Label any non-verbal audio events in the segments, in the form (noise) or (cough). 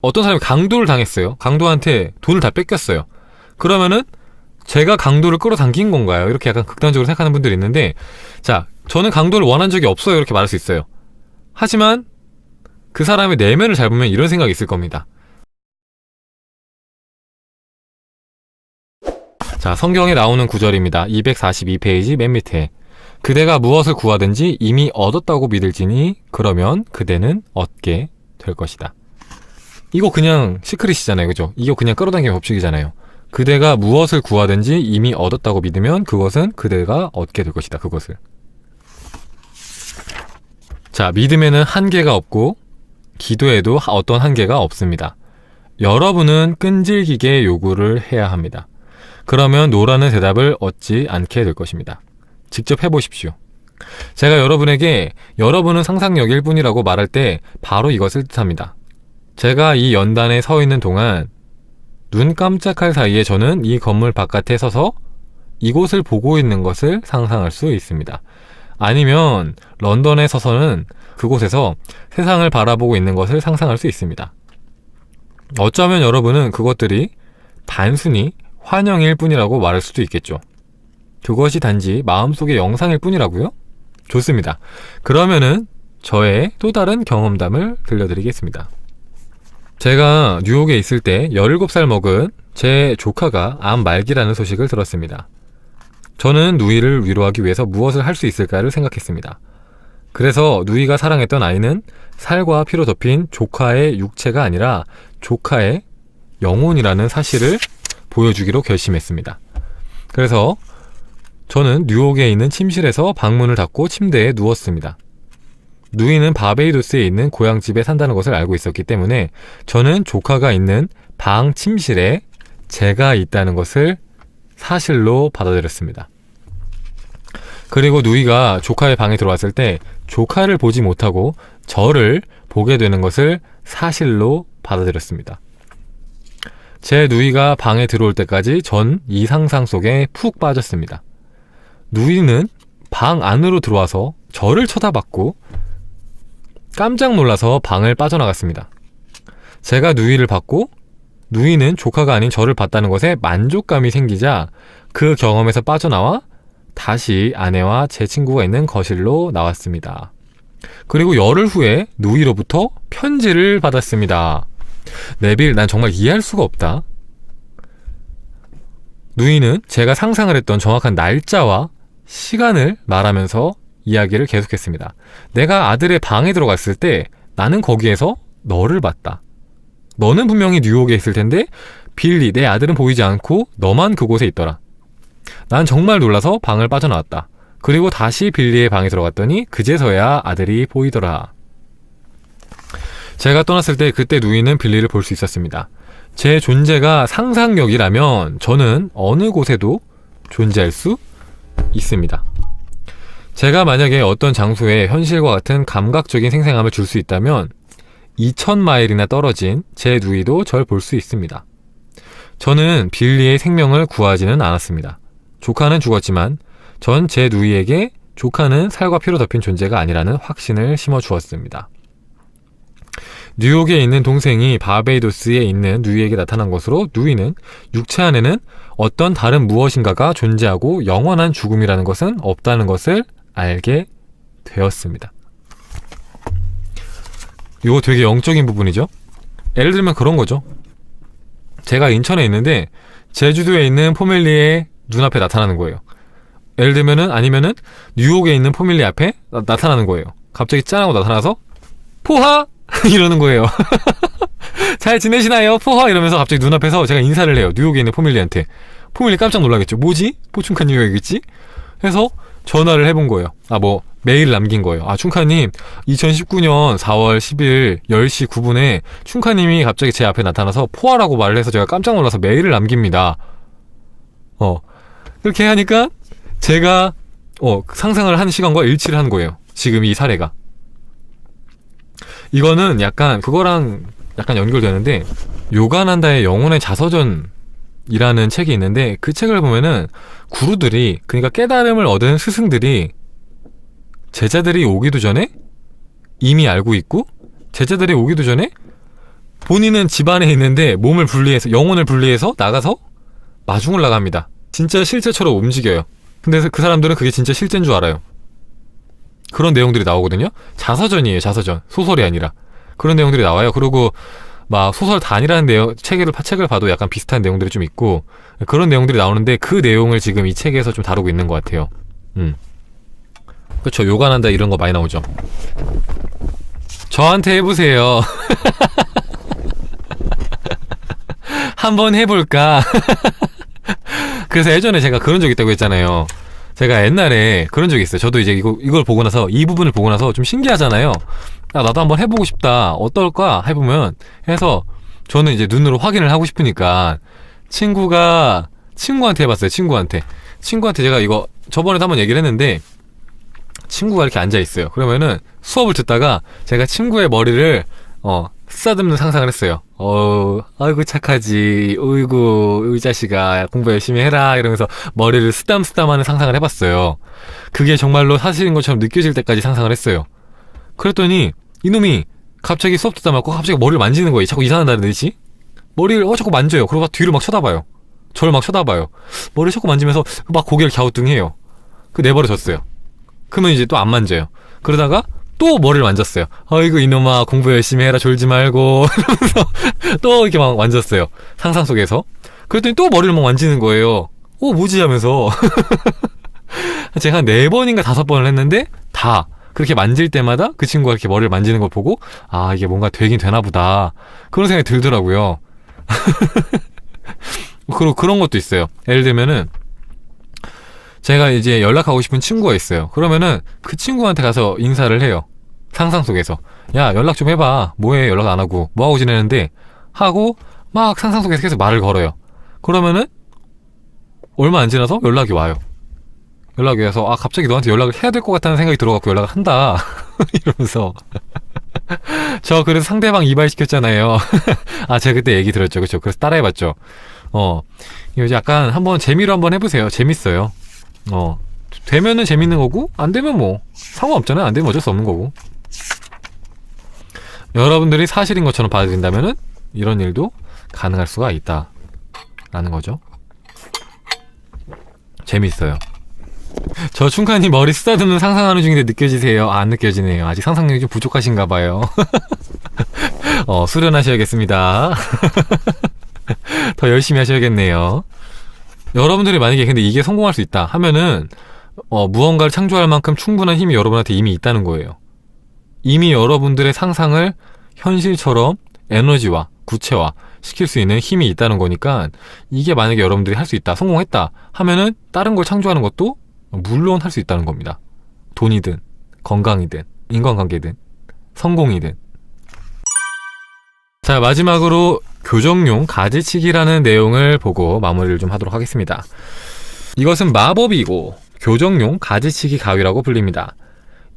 어떤 사람이 강도를 당했어요. 강도한테 돈을 다 뺏겼어요. 그러면은 제가 강도를 끌어당긴 건가요? 이렇게 약간 극단적으로 생각하는 분들이 있는데, 자, 저는 강도를 원한 적이 없어요. 이렇게 말할 수 있어요. 하지만 그 사람의 내면을 잘 보면 이런 생각이 있을 겁니다. 자, 성경에 나오는 구절입니다. 242페이지 맨 밑에. 그대가 무엇을 구하든지 이미 얻었다고 믿을지니 그러면 그대는 얻게 될 것이다. 이거 그냥 시크릿이잖아요. 그죠? 이거 그냥 끌어당기는 법칙이잖아요. 그대가 무엇을 구하든지 이미 얻었다고 믿으면 그것은 그대가 얻게 될 것이다. 그것을. 자, 믿음에는 한계가 없고 기도에도 어떤 한계가 없습니다. 여러분은 끈질기게 요구를 해야 합니다. 그러면 노라는 대답을 얻지 않게 될 것입니다. 직접 해보십시오. 제가 여러분에게 여러분은 상상력일 뿐이라고 말할 때 바로 이것을 뜻합니다. 제가 이 연단에 서 있는 동안 눈 깜짝할 사이에 저는 이 건물 바깥에 서서 이곳을 보고 있는 것을 상상할 수 있습니다. 아니면 런던에 서서는 그곳에서 세상을 바라보고 있는 것을 상상할 수 있습니다. 어쩌면 여러분은 그것들이 단순히 환영일 뿐이라고 말할 수도 있겠죠. 그것이 단지 마음속의 영상일 뿐이라고요? 좋습니다. 그러면은 저의 또 다른 경험담을 들려드리겠습니다. 제가 뉴욕에 있을 때 17살 먹은 제 조카가 암 말기라는 소식을 들었습니다. 저는 누이를 위로하기 위해서 무엇을 할 수 있을까를 생각했습니다. 그래서 누이가 사랑했던 아이는 살과 피로 덮인 조카의 육체가 아니라 조카의 영혼이라는 사실을 보여주기로 결심했습니다. 그래서 저는 뉴욕에 있는 침실에서 방문을 닫고 침대에 누웠습니다. 누이는 바베이도스에 있는 고향집에 산다는 것을 알고 있었기 때문에 저는 조카가 있는 방 침실에 제가 있다는 것을 사실로 받아들였습니다. 그리고 누이가 조카의 방에 들어왔을 때 조카를 보지 못하고 저를 보게 되는 것을 사실로 받아들였습니다. 제 누이가 방에 들어올 때까지 전 이 상상 속에 푹 빠졌습니다. 누이는 방 안으로 들어와서 저를 쳐다봤고 깜짝 놀라서 방을 빠져나갔습니다. 제가 누이를 봤고 누이는 조카가 아닌 저를 봤다는 것에 만족감이 생기자 그 경험에서 빠져나와 다시 아내와 제 친구가 있는 거실로 나왔습니다. 그리고 열흘 후에 누이로부터 편지를 받았습니다. 네빌, 난 정말 이해할 수가 없다. 누이는 제가 상상을 했던 정확한 날짜와 시간을 말하면서 이야기를 계속했습니다. 내가 아들의 방에 들어갔을 때 나는 거기에서 너를 봤다. 너는 분명히 뉴욕에 있을 텐데 빌리, 내 아들은 보이지 않고 너만 그곳에 있더라. 난 정말 놀라서 방을 빠져나왔다. 그리고 다시 빌리의 방에 들어갔더니 그제서야 아들이 보이더라. 제가 떠났을 때 그때 누이는 빌리를 볼 수 있었습니다. 제 존재가 상상력이라면 저는 어느 곳에도 존재할 수 있습니다. 제가 만약에 어떤 장소에 현실과 같은 감각적인 생생함을 줄 수 있다면 2000마일이나 떨어진 제 누이도 절 볼 수 있습니다. 저는 빌리의 생명을 구하지는 않았습니다. 조카는 죽었지만 전 제 누이에게 조카는 살과 피로 덮인 존재가 아니라는 확신을 심어 주었습니다. 뉴욕에 있는 동생이 바베이도스에 있는 누이에게 나타난 것으로 누이는 육체 안에는 어떤 다른 무엇인가가 존재하고 영원한 죽음이라는 것은 없다는 것을 알게 되었습니다. 이거 되게 영적인 부분이죠? 예를 들면 그런 거죠. 제가 인천에 있는데 제주도에 있는 포멜리의 눈앞에 나타나는 거예요. 예를 들면은 아니면은 뉴욕에 있는 포밀리 앞에 나, 타나는 거예요. 갑자기 짠하고 나타나서 포하 (laughs) 이러는 거예요. (laughs) 잘 지내시나요? 포하 이러면서 갑자기 눈앞에서 제가 인사를 해요. 뉴욕에 있는 포밀리한테. 포밀리 깜짝 놀라겠죠. 뭐지? 포춘카님이 여기겠지? 해서 전화를 해본 거예요. 아, 뭐, 메일 남긴 거예요. 아, 충카님, 2019년 4월 10일 10시 9분에 충카님이 갑자기 제 앞에 나타나서 포화라고 말을 해서 제가 깜짝 놀라서 메일을 남깁니다. 어. 이렇게 하니까 제가, 어, 상상을 한 시간과 일치를 한 거예요. 지금 이 사례가. 이거는 약간 그거랑 약간 연결되는데 요가난다의 영혼의 자서전 이라는 책이 있는데 그 책을 보면은 구루들이 그러니까 깨달음을 얻은 스승들이 제자들이 오기도 전에 이미 알고 있고 제자들이 오기도 전에 본인은 집안에 있는데 몸을 분리해서 영혼을 분리해서 나가서 마중을 나갑니다. 진짜 실제처럼 움직여요. 근데 그 사람들은 그게 진짜 실제인 줄 알아요. 그런 내용들이 나오거든요. 자서전이에요, 자서전. 소설이 아니라. 그런 내용들이 나와요. 그리고 막 소설 단이라는 내용, 책을, 책을 봐도 약간 비슷한 내용들이 좀 있고, 그런 내용들이 나오는데 그 내용을 지금 이 책에서 좀 다루고 있는 것 같아요. 음. 그쵸, 요간한다 이런 거 많이 나오죠. 저한테 해보세요. (laughs) 한번 해볼까? (laughs) 그래서 예전에 제가 그런 적 있다고 했잖아요. 제가 옛날에 그런 적이 있어요. 저도 이제 이거, 이걸 보고 나서, 이 부분을 보고 나서 좀 신기하잖아요. 아, 나도 한번 해보고 싶다. 어떨까? 해보면, 해서, 저는 이제 눈으로 확인을 하고 싶으니까, 친구가, 친구한테 해봤어요. 친구한테. 친구한테 제가 이거, 저번에도 한번 얘기를 했는데, 친구가 이렇게 앉아 있어요. 그러면은, 수업을 듣다가, 제가 친구의 머리를, 어, 쓰다듬는 상상을 했어요. 어, 아이고 착하지. 어이구, 이 자식아 공부 열심히 해라 이러면서 머리를 쓰담쓰담하는 상상을 해봤어요. 그게 정말로 사실인 것처럼 느껴질 때까지 상상을 했어요. 그랬더니 이놈이 갑자기 수업 듣다 말고 갑자기 머리를 만지는 거예요. 자꾸 이상하다는 듯이 머리를 어 자꾸 만져요. 그러고 막 뒤로 막 쳐다봐요. 저를 막 쳐다봐요. 머리를 자꾸 만지면서 막 고개를 갸우뚱해요. 그 내버려졌어요. 그러면 이제 또 안 만져요. 그러다가 또 머리를 만졌어요. 어이구 이놈아 공부 열심히 해라 졸지 말고 (laughs) 또 이렇게 막 만졌어요. 상상 속에서. 그랬더니 또 머리를 막 만지는 거예요. 어 뭐지 하면서 (laughs) 제가 한네 번인가 다섯 번을 했는데 다 그렇게 만질 때마다 그 친구가 이렇게 머리를 만지는 걸 보고 아 이게 뭔가 되긴 되나 보다 그런 생각이 들더라고요. (laughs) 그리고 그런 것도 있어요. 예를 들면은 제가 이제 연락하고 싶은 친구가 있어요. 그러면은 그 친구한테 가서 인사를 해요. 상상 속에서. 야, 연락 좀 해봐. 뭐해, 연락 안 하고. 뭐 하고 지내는데? 하고, 막 상상 속에서 계속 말을 걸어요. 그러면은, 얼마 안 지나서 연락이 와요. 연락이 와서, 아, 갑자기 너한테 연락을 해야 될 것 같다는 생각이 들어갖고 연락을 한다. (laughs) 이러면서. (laughs) 저 그래서 상대방 이발시켰잖아요. (laughs) 아, 제가 그때 얘기 들었죠. 그쵸. 그래서 따라해봤죠. 어. 이거 약간 한번 재미로 한번 해보세요. 재밌어요. 어. 되면은 재밌는 거고, 안 되면 뭐, 상관없잖아요. 안 되면 어쩔 수 없는 거고. 여러분들이 사실인 것처럼 받아들인다면은, 이런 일도 가능할 수가 있다. 라는 거죠. 재밌어요. 저 충칸이 머리 쓰다듬는 상상하는 중인데 느껴지세요? 아, 안 느껴지네요. 아직 상상력이 좀 부족하신가 봐요. (laughs) 어, 수련하셔야겠습니다. (laughs) 더 열심히 하셔야겠네요. 여러분들이 만약에 근데 이게 성공할 수 있다 하면은 어, 무언가를 창조할 만큼 충분한 힘이 여러분한테 이미 있다는 거예요. 이미 여러분들의 상상을 현실처럼 에너지와 구체화 시킬 수 있는 힘이 있다는 거니까 이게 만약에 여러분들이 할 수 있다, 성공했다 하면은 다른 걸 창조하는 것도 물론 할 수 있다는 겁니다. 돈이든 건강이든 인간관계든 성공이든 자 마지막으로 교정용 가지치기라는 내용을 보고 마무리를 좀 하도록 하겠습니다. 이것은 마법이고 교정용 가지치기 가위라고 불립니다.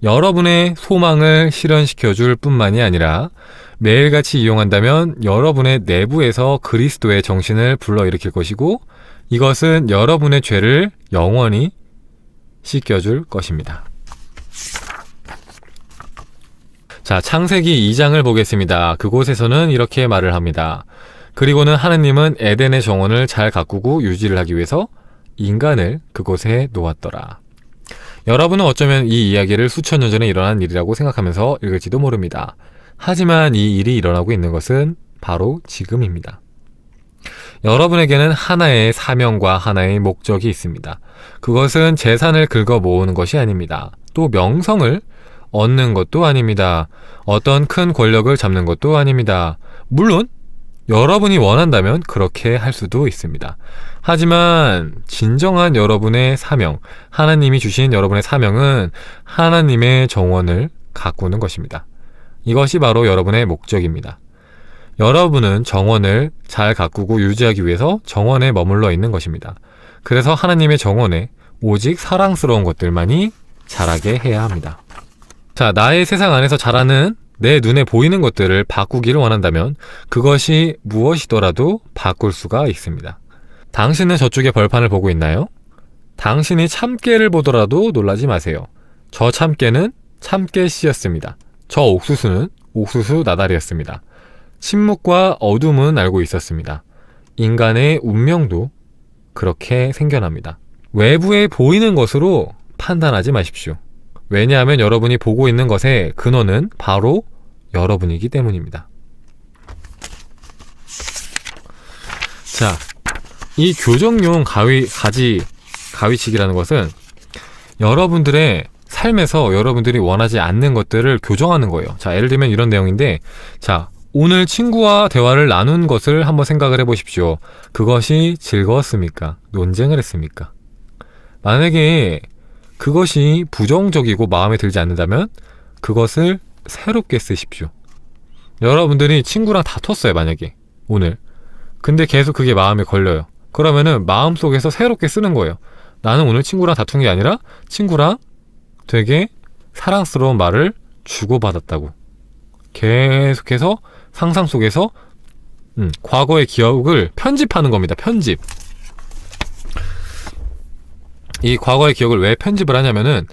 여러분의 소망을 실현시켜 줄 뿐만이 아니라 매일같이 이용한다면 여러분의 내부에서 그리스도의 정신을 불러일으킬 것이고 이것은 여러분의 죄를 영원히 씻겨줄 것입니다. 자, 창세기 2장을 보겠습니다. 그곳에서는 이렇게 말을 합니다. 그리고는 하느님은 에덴의 정원을 잘 가꾸고 유지를 하기 위해서 인간을 그곳에 놓았더라. 여러분은 어쩌면 이 이야기를 수천 년 전에 일어난 일이라고 생각하면서 읽을지도 모릅니다. 하지만 이 일이 일어나고 있는 것은 바로 지금입니다. 여러분에게는 하나의 사명과 하나의 목적이 있습니다. 그것은 재산을 긁어 모으는 것이 아닙니다. 또 명성을 얻는 것도 아닙니다. 어떤 큰 권력을 잡는 것도 아닙니다. 물론 여러분이 원한다면 그렇게 할 수도 있습니다. 하지만 진정한 여러분의 사명, 하나님이 주신 여러분의 사명은 하나님의 정원을 가꾸는 것입니다. 이것이 바로 여러분의 목적입니다. 여러분은 정원을 잘 가꾸고 유지하기 위해서 정원에 머물러 있는 것입니다. 그래서 하나님의 정원에 오직 사랑스러운 것들만이 자라게 해야 합니다. 자, 나의 세상 안에서 자라는 내 눈에 보이는 것들을 바꾸기를 원한다면 그것이 무엇이더라도 바꿀 수가 있습니다. 당신은 저쪽에 벌판을 보고 있나요? 당신이 참깨를 보더라도 놀라지 마세요. 저 참깨는 참깨 씨였습니다. 저 옥수수는 옥수수 나달이었습니다. 침묵과 어둠은 알고 있었습니다. 인간의 운명도 그렇게 생겨납니다. 외부에 보이는 것으로 판단하지 마십시오. 왜냐하면 여러분이 보고 있는 것의 근원은 바로 여러분이기 때문입니다. 자, 이 교정용 가위, 가지, 가위치기라는 것은 여러분들의 삶에서 여러분들이 원하지 않는 것들을 교정하는 거예요. 자, 예를 들면 이런 내용인데, 자, 오늘 친구와 대화를 나눈 것을 한번 생각을 해보십시오. 그것이 즐거웠습니까? 논쟁을 했습니까? 만약에 그것이 부정적이고 마음에 들지 않는다면 그것을 새롭게 쓰십시오. 여러분들이 친구랑 다퉜어요, 만약에. 오늘. 근데 계속 그게 마음에 걸려요. 그러면은 마음속에서 새롭게 쓰는 거예요. 나는 오늘 친구랑 다툰 게 아니라 친구랑 되게 사랑스러운 말을 주고받았다고. 계속해서 상상 속에서 음, 과거의 기억을 편집하는 겁니다. 편집. 이 과거의 기억을 왜 편집을 하냐면은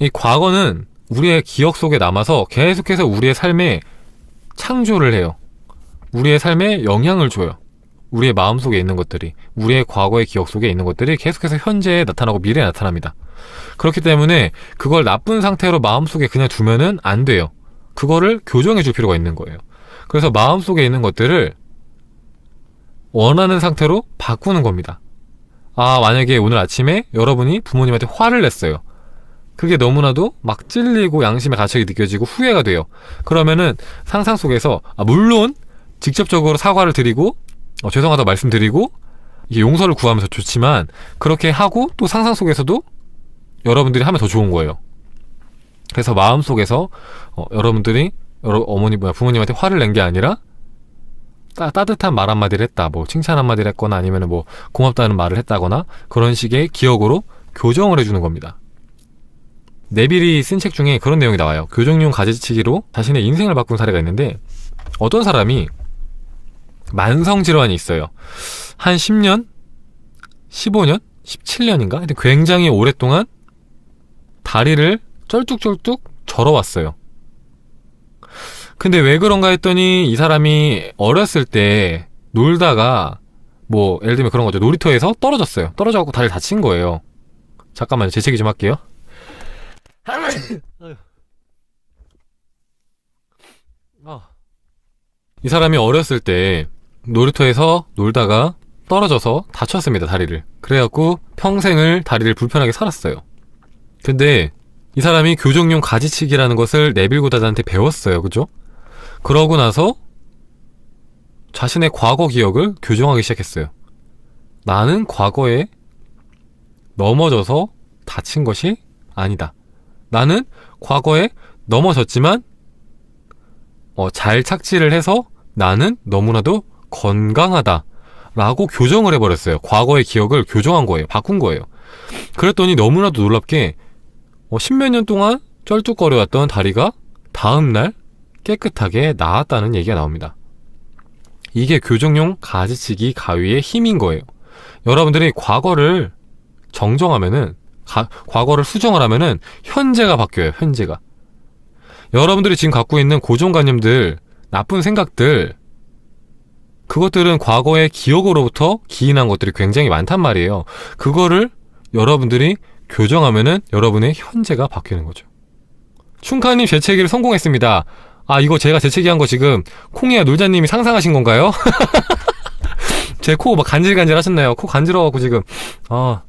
이 과거는 우리의 기억 속에 남아서 계속해서 우리의 삶에 창조를 해요. 우리의 삶에 영향을 줘요. 우리의 마음 속에 있는 것들이, 우리의 과거의 기억 속에 있는 것들이 계속해서 현재에 나타나고 미래에 나타납니다. 그렇기 때문에 그걸 나쁜 상태로 마음 속에 그냥 두면은 안 돼요. 그거를 교정해 줄 필요가 있는 거예요. 그래서 마음 속에 있는 것들을 원하는 상태로 바꾸는 겁니다. 아, 만약에 오늘 아침에 여러분이 부모님한테 화를 냈어요. 그게 너무나도 막 찔리고 양심의 가책이 느껴지고 후회가 돼요. 그러면은 상상 속에서, 아, 물론 직접적으로 사과를 드리고, 어, 죄송하다고 말씀드리고, 이게 용서를 구하면서 좋지만, 그렇게 하고 또 상상 속에서도 여러분들이 하면 더 좋은 거예요. 그래서 마음 속에서, 어, 여러분들이, 여러, 어머니, 뭐야, 부모님한테 화를 낸 게 아니라, 따, 따뜻한 말 한마디를 했다. 뭐 칭찬 한마디를 했거나 아니면 뭐 고맙다는 말을 했다거나 그런 식의 기억으로 교정을 해주는 겁니다. 네빌이 쓴 책 중에 그런 내용이 나와요. 교정용 가지치기로 자신의 인생을 바꾼 사례가 있는데 어떤 사람이 만성 질환이 있어요. 한 10년? 15년? 17년인가? 하여튼 굉장히 오랫동안 다리를 쩔뚝쩔뚝 절어왔어요. 근데 왜 그런가 했더니 이 사람이 어렸을 때 놀다가 뭐 예를 들면 그런 거죠. 놀이터에서 떨어졌어요. 떨어져갖고 다리를 다친 거예요. 잠깐만요. 재채기 좀 할게요. (coughs) 이 사람이 어렸을 때 놀이터에서 놀다가 떨어져서 다쳤습니다. 다리를. 그래갖고 평생을 다리를 불편하게 살았어요. 근데 이 사람이 교정용 가지치기라는 것을 네빌 고다드한테 배웠어요. 그죠? 그러고 나서 자신의 과거 기억을 교정하기 시작했어요. 나는 과거에 넘어져서 다친 것이 아니다. 나는 과거에 넘어졌지만 어, 잘 착지를 해서 나는 너무나도 건강하다. 라고 교정을 해버렸어요. 과거의 기억을 교정한 거예요. 바꾼 거예요. 그랬더니 너무나도 놀랍게 어, 십몇 년 동안 쩔뚝거려왔던 다리가 다음날 깨끗하게 나았다는 얘기가 나옵니다. 이게 교정용 가지치기 가위의 힘인 거예요. 여러분들이 과거를 정정하면은 가, 과거를 수정을 하면은 현재가 바뀌어요. 현재가. 여러분들이 지금 갖고 있는 고정관념들, 나쁜 생각들 그것들은 과거의 기억으로부터 기인한 것들이 굉장히 많단 말이에요. 그거를 여러분들이 교정하면은 여러분의 현재가 바뀌는 거죠. 충카님 재채기를 성공했습니다. 아, 이거 제가 재채기한 거 지금 콩이야 놀자님이 상상하신 건가요? (laughs) 제 코 막 간질간질 하셨나요? 코 간지러워갖고 지금, 아,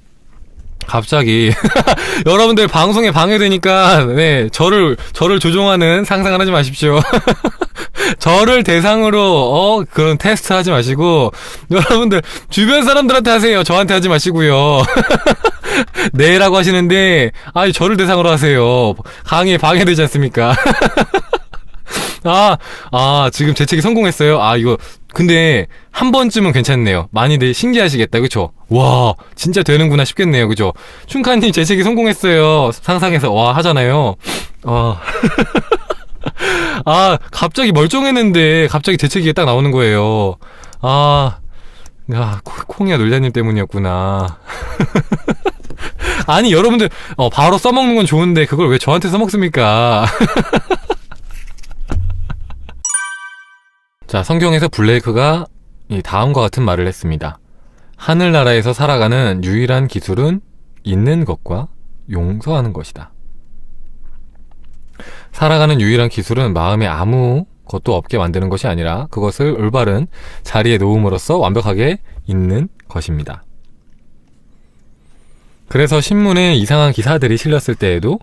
갑자기. (laughs) 여러분들 방송에 방해되니까, 네, 저를, 저를 조종하는 상상을 하지 마십시오. (laughs) 저를 대상으로, 어, 그런 테스트 하지 마시고, 여러분들, 주변 사람들한테 하세요. 저한테 하지 마시고요. 네라고 하시는데, 아니, 저를 대상으로 하세요. 강의에 방해되지 않습니까? 아, 아, 지금 재채기 성공했어요? 아, 이거, 근데, 한 번쯤은 괜찮네요. 많이들 신기하시겠다, 그쵸? 와, 진짜 되는구나 싶겠네요, 그죠? 춘카님 재채기 성공했어요. 상상해서, 와, 하잖아요. 아. (laughs) 아, 갑자기 멀쩡했는데, 갑자기 재채기가 딱 나오는 거예요. 아, 야, 콩이야 놀자님 때문이었구나. (laughs) 아니, 여러분들, 어, 바로 써먹는 건 좋은데, 그걸 왜 저한테 써먹습니까? (laughs) 자, 성경에서 블레이크가 이 다음과 같은 말을 했습니다. 하늘나라에서 살아가는 유일한 기술은 있는 것과 용서하는 것이다. 살아가는 유일한 기술은 마음에 아무 것도 없게 만드는 것이 아니라 그것을 올바른 자리에 놓음으로써 완벽하게 있는 것입니다. 그래서 신문에 이상한 기사들이 실렸을 때에도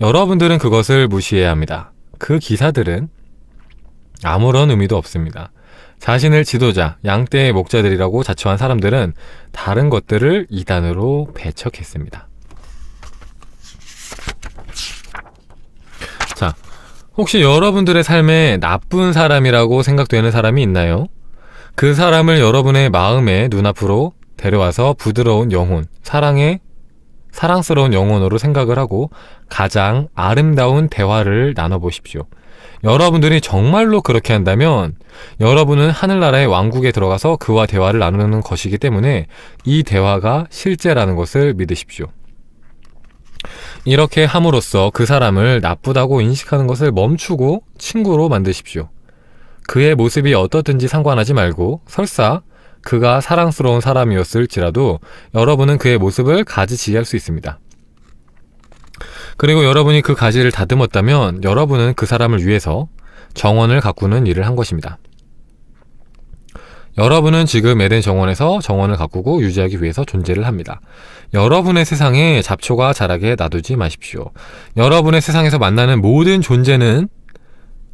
여러분들은 그것을 무시해야 합니다. 그 기사들은 아무런 의미도 없습니다. 자신을 지도자, 양떼의 목자들이라고 자처한 사람들은 다른 것들을 이단으로 배척했습니다. 자, 혹시 여러분들의 삶에 나쁜 사람이라고 생각되는 사람이 있나요? 그 사람을 여러분의 마음의 눈앞으로 데려와서 부드러운 영혼, 사랑의 사랑스러운 영혼으로 생각을 하고 가장 아름다운 대화를 나눠보십시오. 여러분들이 정말로 그렇게 한다면 여러분은 하늘나라의 왕국에 들어가서 그와 대화를 나누는 것이기 때문에 이 대화가 실제라는 것을 믿으십시오. 이렇게 함으로써 그 사람을 나쁘다고 인식하는 것을 멈추고 친구로 만드십시오. 그의 모습이 어떻든지 상관하지 말고 설사 그가 사랑스러운 사람이었을지라도 여러분은 그의 모습을 가지치기 할수 있습니다. 그리고 여러분이 그 가지를 다듬었다면 여러분은 그 사람을 위해서 정원을 가꾸는 일을 한 것입니다. 여러분은 지금 에덴 정원에서 정원을 가꾸고 유지하기 위해서 존재를 합니다. 여러분의 세상에 잡초가 자라게 놔두지 마십시오. 여러분의 세상에서 만나는 모든 존재는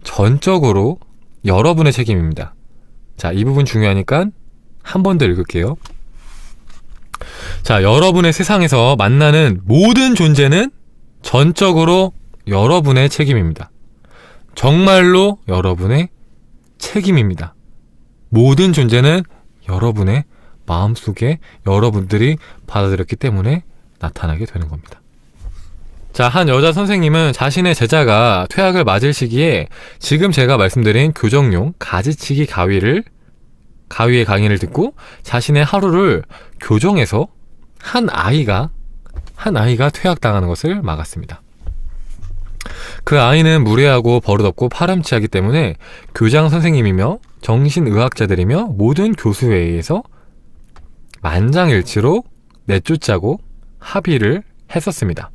전적으로 여러분의 책임입니다. 자, 이 부분 중요하니까 한 번 더 읽을게요. 자, 여러분의 세상에서 만나는 모든 존재는 전적으로 여러분의 책임입니다. 정말로 여러분의 책임입니다. 모든 존재는 여러분의 마음속에 여러분들이 받아들였기 때문에 나타나게 되는 겁니다. 자, 한 여자 선생님은 자신의 제자가 퇴학을 맞을 시기에 지금 제가 말씀드린 교정용 가지치기 가위를 가위의 강의를 듣고 자신의 하루를 교정해서 한 아이가 한 아이가 퇴학당하는 것을 막았습니다. 그 아이는 무례하고 버릇없고 파렴치하기 때문에 교장 선생님이며 정신의학자들이며 모든 교수에 의해서 만장일치로 내쫓자고 합의를 했었습니다.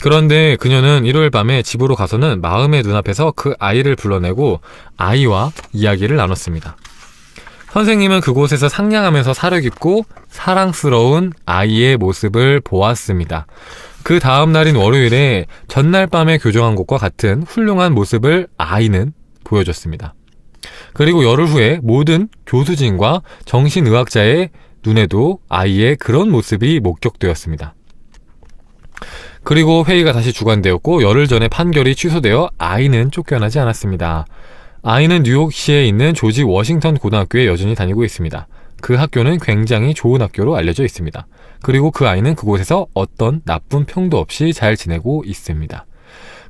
그런데 그녀는 일요일 밤에 집으로 가서는 마음의 눈앞에서 그 아이를 불러내고 아이와 이야기를 나눴습니다. 선생님은 그곳에서 상냥하면서 사려 깊고 사랑스러운 아이의 모습을 보았습니다. 그 다음 날인 월요일에 전날 밤에 교정한 것과 같은 훌륭한 모습을 아이는 보여줬습니다. 그리고 열흘 후에 모든 교수진과 정신의학자의 눈에도 아이의 그런 모습이 목격되었습니다. 그리고 회의가 다시 주관되었고 열흘 전에 판결이 취소되어 아이는 쫓겨나지 않았습니다. 아이는 뉴욕시에 있는 조지 워싱턴 고등학교에 여전히 다니고 있습니다. 그 학교는 굉장히 좋은 학교로 알려져 있습니다. 그리고 그 아이는 그곳에서 어떤 나쁜 평도 없이 잘 지내고 있습니다.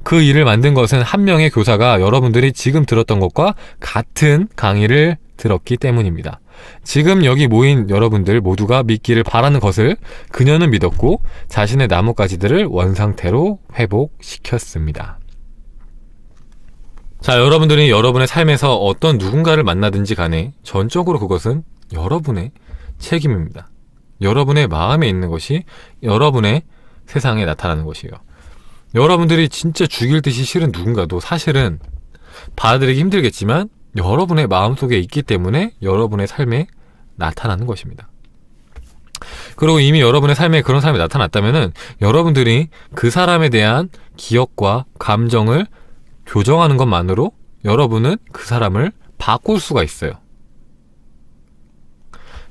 그 일을 만든 것은 한 명의 교사가 여러분들이 지금 들었던 것과 같은 강의를 들었기 때문입니다. 지금 여기 모인 여러분들 모두가 믿기를 바라는 것을 그녀는 믿었고 자신의 나뭇가지들을 원상태로 회복시켰습니다. 자, 여러분들이 여러분의 삶에서 어떤 누군가를 만나든지 간에 전적으로 그것은 여러분의 책임입니다. 여러분의 마음에 있는 것이 여러분의 세상에 나타나는 것이에요. 여러분들이 진짜 죽일 듯이 싫은 누군가도 사실은 받아들이기 힘들겠지만 여러분의 마음속에 있기 때문에 여러분의 삶에 나타나는 것입니다. 그리고 이미 여러분의 삶에 그런 사람이 나타났다면 여러분들이 그 사람에 대한 기억과 감정을 교정하는 것만으로 여러분은 그 사람을 바꿀 수가 있어요.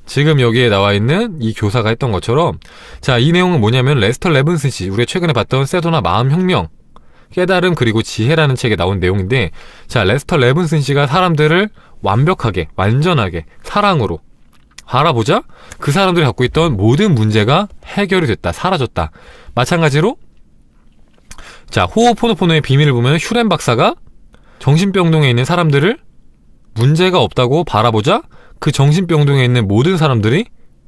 지금 여기에 나와 있는 이 교사가 했던 것처럼 자, 이 내용은 뭐냐면 레스터 레븐슨 씨, 우리가 최근에 봤던 세도나 마음혁명, 깨달음 그리고 지혜라는 책에 나온 내용인데 자, 레스터 레븐슨 씨가 사람들을 완벽하게, 완전하게 사랑으로 바라보자 그 사람들이 갖고 있던 모든 문제가 해결이 됐다, 사라졌다. 마찬가지로 자, 호호포노포노의 비밀을 보면 슈렌 박사가 정신병동에 있는 사람들을 문제가 없다고 바라보자 그 정신병동에 있는 모든 사람들이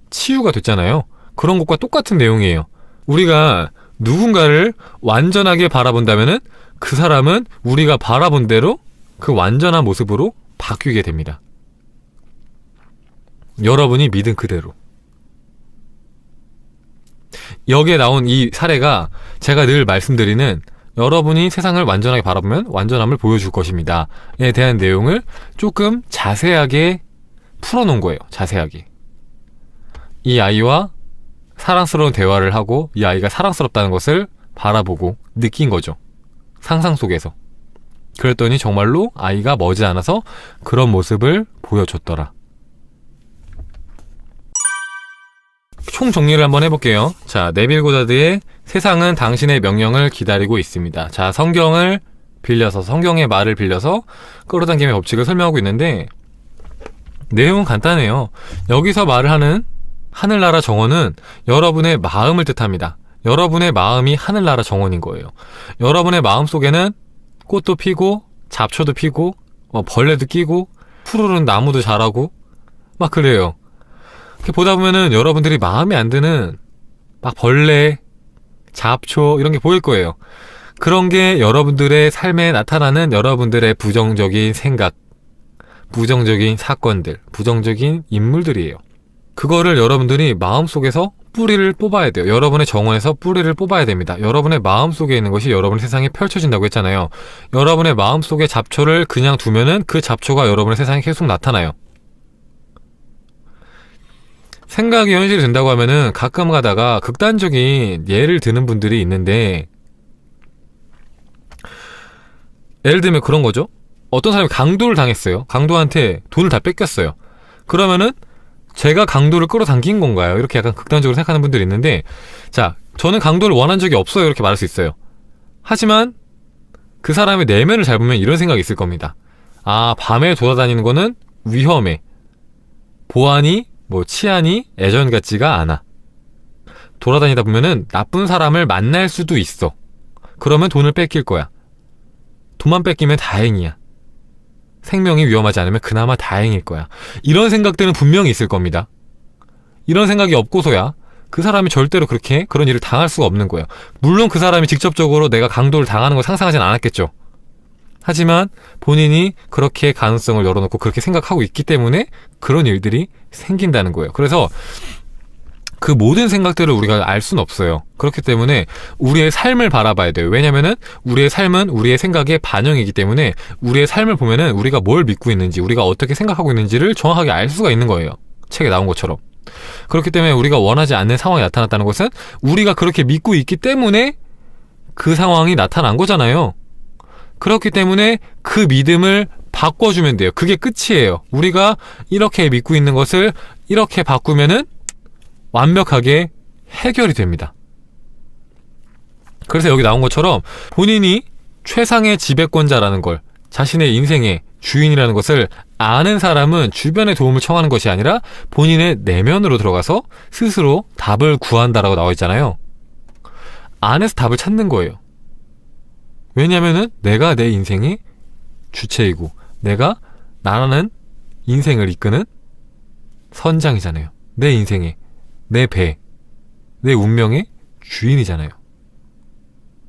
치유가 됐잖아요. 그런 것과 똑같은 내용이에요. 우리가 누군가를 완전하게 바라본다면은 그 사람은 우리가 바라본 대로 그 완전한 모습으로 바뀌게 됩니다. 여러분이 믿은 그대로. 여기에 나온 이 사례가 제가 늘 말씀드리는 여러분이 세상을 완전하게 바라보면 완전함을 보여줄 것입니다.에 대한 내용을 조금 자세하게 풀어놓은 거예요. 자세하게. 이 아이와 사랑스러운 대화를 하고 이 아이가 사랑스럽다는 것을 바라보고 느낀 거죠. 상상 속에서. 그랬더니 정말로 아이가 머지않아서 그런 모습을 보여줬더라. 총 정리를 한번 해볼게요. 자, 네빌 고다드의 세상은 당신의 명령을 기다리고 있습니다. 자, 성경을 빌려서, 성경의 말을 빌려서 끌어당김의 법칙을 설명하고 있는데, 내용은 간단해요. 여기서 말을 하는 하늘나라 정원은 여러분의 마음을 뜻합니다. 여러분의 마음이 하늘나라 정원인 거예요. 여러분의 마음 속에는 꽃도 피고, 잡초도 피고, 뭐 벌레도 끼고, 푸르른 나무도 자라고, 막 그래요. 보다 보면은 여러분들이 마음에 안 드는 막 벌레, 잡초 이런 게 보일 거예요. 그런 게 여러분들의 삶에 나타나는 여러분들의 부정적인 생각, 부정적인 사건들, 부정적인 인물들이에요. 그거를 여러분들이 마음속에서 뿌리를 뽑아야 돼요. 여러분의 정원에서 뿌리를 뽑아야 됩니다. 여러분의 마음속에 있는 것이 여러분의 세상에 펼쳐진다고 했잖아요. 여러분의 마음속에 잡초를 그냥 두면은 그 잡초가 여러분의 세상에 계속 나타나요. 생각이 현실이 된다고 하면은 가끔 가다가 극단적인 예를 드는 분들이 있는데 예를 들면 그런 거죠. 어떤 사람이 강도를 당했어요. 강도한테 돈을 다 뺏겼어요. 그러면은 제가 강도를 끌어당긴 건가요? 이렇게 약간 극단적으로 생각하는 분들이 있는데 자, 저는 강도를 원한 적이 없어요. 이렇게 말할 수 있어요. 하지만 그 사람의 내면을 잘 보면 이런 생각이 있을 겁니다. 아, 밤에 돌아다니는 거는 위험해. 보안이 뭐 치안이 예전 같지가 않아. 돌아다니다 보면은 나쁜 사람을 만날 수도 있어. 그러면 돈을 뺏길 거야. 돈만 뺏기면 다행이야. 생명이 위험하지 않으면 그나마 다행일 거야. 이런 생각들은 분명히 있을 겁니다. 이런 생각이 없고서야 그 사람이 절대로 그렇게 그런 일을 당할 수가 없는 거예요. 물론 그 사람이 직접적으로 내가 강도를 당하는 걸 상상하진 않았겠죠. 하지만 본인이 그렇게 가능성을 열어놓고 그렇게 생각하고 있기 때문에 그런 일들이 생긴다는 거예요. 그래서 그 모든 생각들을 우리가 알 수는 없어요. 그렇기 때문에 우리의 삶을 바라봐야 돼요. 왜냐면은 우리의 삶은 우리의 생각의 반영이기 때문에 우리의 삶을 보면은 우리가 뭘 믿고 있는지, 우리가 어떻게 생각하고 있는지를 정확하게 알 수가 있는 거예요. 책에 나온 것처럼. 그렇기 때문에 우리가 원하지 않는 상황이 나타났다는 것은 우리가 그렇게 믿고 있기 때문에 그 상황이 나타난 거잖아요. 그렇기 때문에 그 믿음을 바꿔주면 돼요. 그게 끝이에요. 우리가 이렇게 믿고 있는 것을 이렇게 바꾸면은 완벽하게 해결이 됩니다. 그래서 여기 나온 것처럼 본인이 최상의 지배권자라는 걸 자신의 인생의 주인이라는 것을 아는 사람은 주변의 도움을 청하는 것이 아니라 본인의 내면으로 들어가서 스스로 답을 구한다라고 나와 있잖아요. 안에서 답을 찾는 거예요. 왜냐면은 내가 내 인생의 주체이고 내가 나라는 인생을 이끄는 선장이잖아요. 내 인생의 내 배, 내 운명의 주인이잖아요.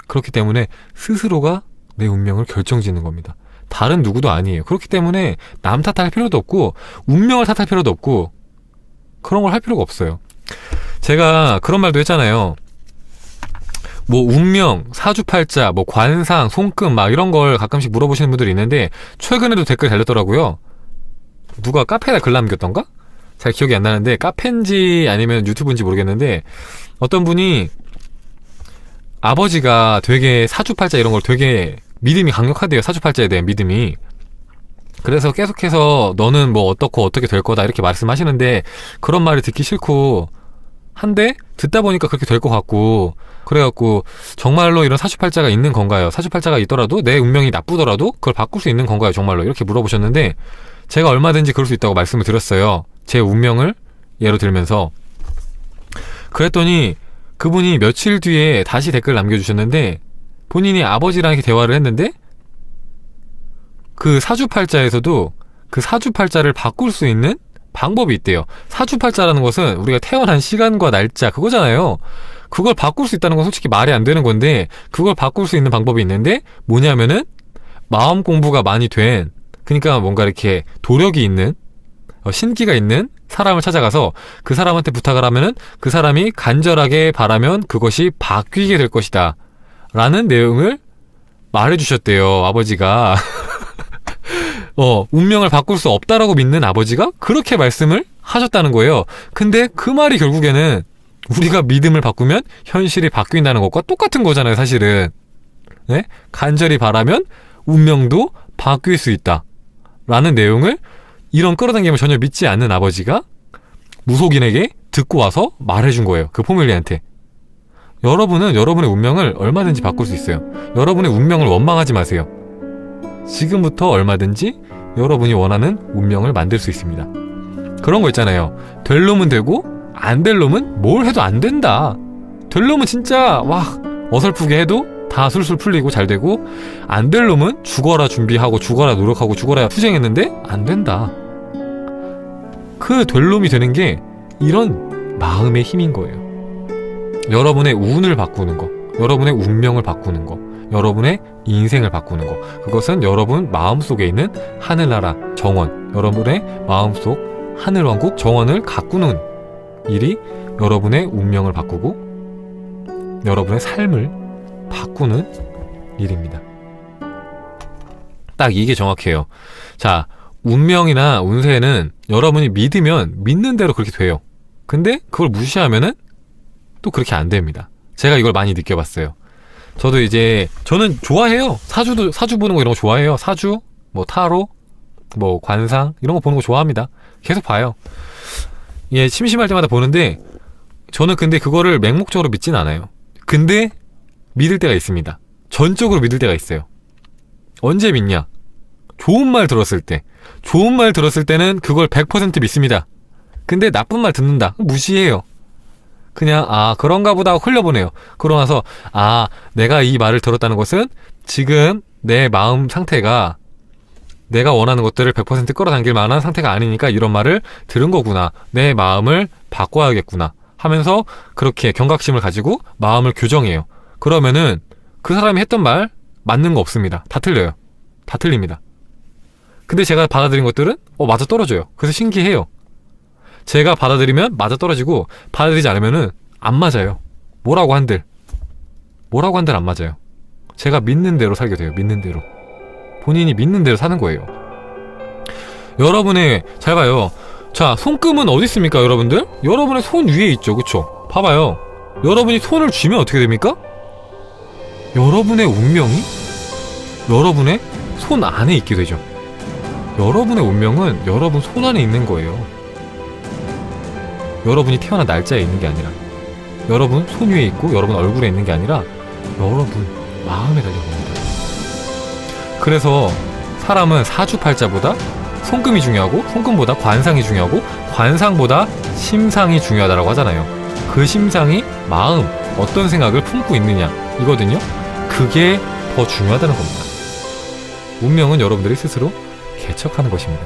그렇기 때문에 스스로가 내 운명을 결정짓는 겁니다. 다른 누구도 아니에요. 그렇기 때문에 남 탓할 필요도 없고 운명을 탓할 필요도 없고 그런 걸 할 필요가 없어요. 제가 그런 말도 했잖아요. 뭐 운명, 사주팔자, 뭐 관상, 손금 막 이런 걸 가끔씩 물어보시는 분들이 있는데 최근에도 댓글 달렸더라고요. 누가 카페에다 글 남겼던가? 잘 기억이 안 나는데 카페인지 아니면 유튜브인지 모르겠는데 어떤 분이 아버지가 되게 사주팔자 이런 걸 되게 믿음이 강력하대요. 사주팔자에 대한 믿음이. 그래서 계속해서 너는 뭐 어떻고 어떻게 될 거다 이렇게 말씀하시는데 그런 말을 듣기 싫고 한데 듣다 보니까 그렇게 될 것 같고 그래갖고 정말로 이런 사주팔자가 있는 건가요? 사주팔자가 있더라도 내 운명이 나쁘더라도 그걸 바꿀 수 있는 건가요? 정말로 이렇게 물어보셨는데 제가 얼마든지 그럴 수 있다고 말씀을 드렸어요. 제 운명을 예로 들면서 그랬더니 그분이 며칠 뒤에 다시 댓글 남겨주셨는데 본인이 아버지랑 이렇게 대화를 했는데 그 사주팔자에서도 그 사주팔자를 바꿀 수 있는 방법이 있대요. 사주팔자라는 것은 우리가 태어난 시간과 날짜 그거잖아요. 그걸 바꿀 수 있다는 건 솔직히 말이 안 되는 건데 그걸 바꿀 수 있는 방법이 있는데 뭐냐면은 마음 공부가 많이 된 그러니까 뭔가 이렇게 도력이 있는 어, 신기가 있는 사람을 찾아가서 그 사람한테 부탁을 하면은 그 사람이 간절하게 바라면 그것이 바뀌게 될 것이다. 라는 내용을 말해주셨대요, 아버지가. (laughs) 어, 운명을 바꿀 수 없다라고 믿는 아버지가 그렇게 말씀을 하셨다는 거예요. 근데 그 말이 결국에는 우리가 믿음을 바꾸면 현실이 바뀐다는 것과 똑같은 거잖아요, 사실은. 네? 간절히 바라면 운명도 바뀔 수 있다. 라는 내용을 이런 끌어당김을 전혀 믿지 않는 아버지가 무속인에게 듣고 와서 말해준 거예요. 그 포뮬리한테. 여러분은 여러분의 운명을 얼마든지 바꿀 수 있어요. 여러분의 운명을 원망하지 마세요. 지금부터 얼마든지 여러분이 원하는 운명을 만들 수 있습니다. 그런 거 있잖아요. 될 놈은 되고 안 될 놈은 뭘 해도 안 된다. 될 놈은 진짜 와 어설프게 해도 다 술술 풀리고 잘 되고 안 될 놈은 죽어라 준비하고 죽어라 노력하고 죽어라 투쟁했는데 안 된다. 그 될 놈이 되는 게 이런 마음의 힘인 거예요. 여러분의 운을 바꾸는 거, 여러분의 운명을 바꾸는 거, 여러분의 인생을 바꾸는 거. 그것은 여러분 마음속에 있는 하늘나라 정원, 여러분의 마음속 하늘왕국 정원을 가꾸는 일이 여러분의 운명을 바꾸고 여러분의 삶을 바꾸는 일입니다. 딱 이게 정확해요. 자, 운명이나 운세는 여러분이 믿으면 믿는 대로 그렇게 돼요. 근데 그걸 무시하면은 또 그렇게 안 됩니다. 제가 이걸 많이 느껴봤어요. 저도 이제 저는 좋아해요. 사주도 사주 보는 거 이런 거 좋아해요. 사주, 뭐 타로, 뭐 관상 이런 거 보는 거 좋아합니다. 계속 봐요. 예, 심심할 때마다 보는데 저는 근데 그거를 맹목적으로 믿진 않아요. 근데 믿을 때가 있습니다. 전적으로 믿을 때가 있어요. 언제 믿냐? 좋은 말 들었을 때. 좋은 말 들었을 때는 그걸 100% 믿습니다. 근데 나쁜 말 듣는다. 무시해요. 그냥 아 그런가 보다 흘려보내요. 그러고 나서 아 내가 이 말을 들었다는 것은 지금 내 마음 상태가 내가 원하는 것들을 100% 끌어당길 만한 상태가 아니니까 이런 말을 들은 거구나. 내 마음을 바꿔야겠구나. 하면서 그렇게 경각심을 가지고 마음을 교정해요. 그러면은 그 사람이 했던 말 맞는 거 없습니다. 다 틀려요. 다 틀립니다. 근데 제가 받아들인 것들은 어 맞아 떨어져요. 그래서 신기해요. 제가 받아들이면 맞아 떨어지고 받아들이지 않으면은 안 맞아요. 뭐라고 한들 뭐라고 한들 안 맞아요. 제가 믿는 대로 살게 돼요. 믿는 대로 본인이 믿는 대로 사는 거예요. 여러분의 잘 봐요. 자 손금은 어디 있습니까, 여러분들? 여러분의 손 위에 있죠, 그쵸? 봐 봐요. 여러분이 손을 쥐면 어떻게 됩니까? 여러분의 운명이 여러분의 손 안에 있게 되죠. 여러분의 운명은 여러분 손 안에 있는 거예요. 여러분이 태어난 날짜에 있는 게 아니라 여러분 손 위에 있고 여러분 얼굴에 있는 게 아니라 여러분 마음에 달려봅니다. 그래서 사람은 사주팔자보다 손금이 중요하고 손금보다 관상이 중요하고 관상보다 심상이 중요하다고 하잖아요. 그 심상이 마음 어떤 생각을 품고 있느냐 이거든요. 그게 더 중요하다는 겁니다. 운명은 여러분들이 스스로 개척하는 것입니다.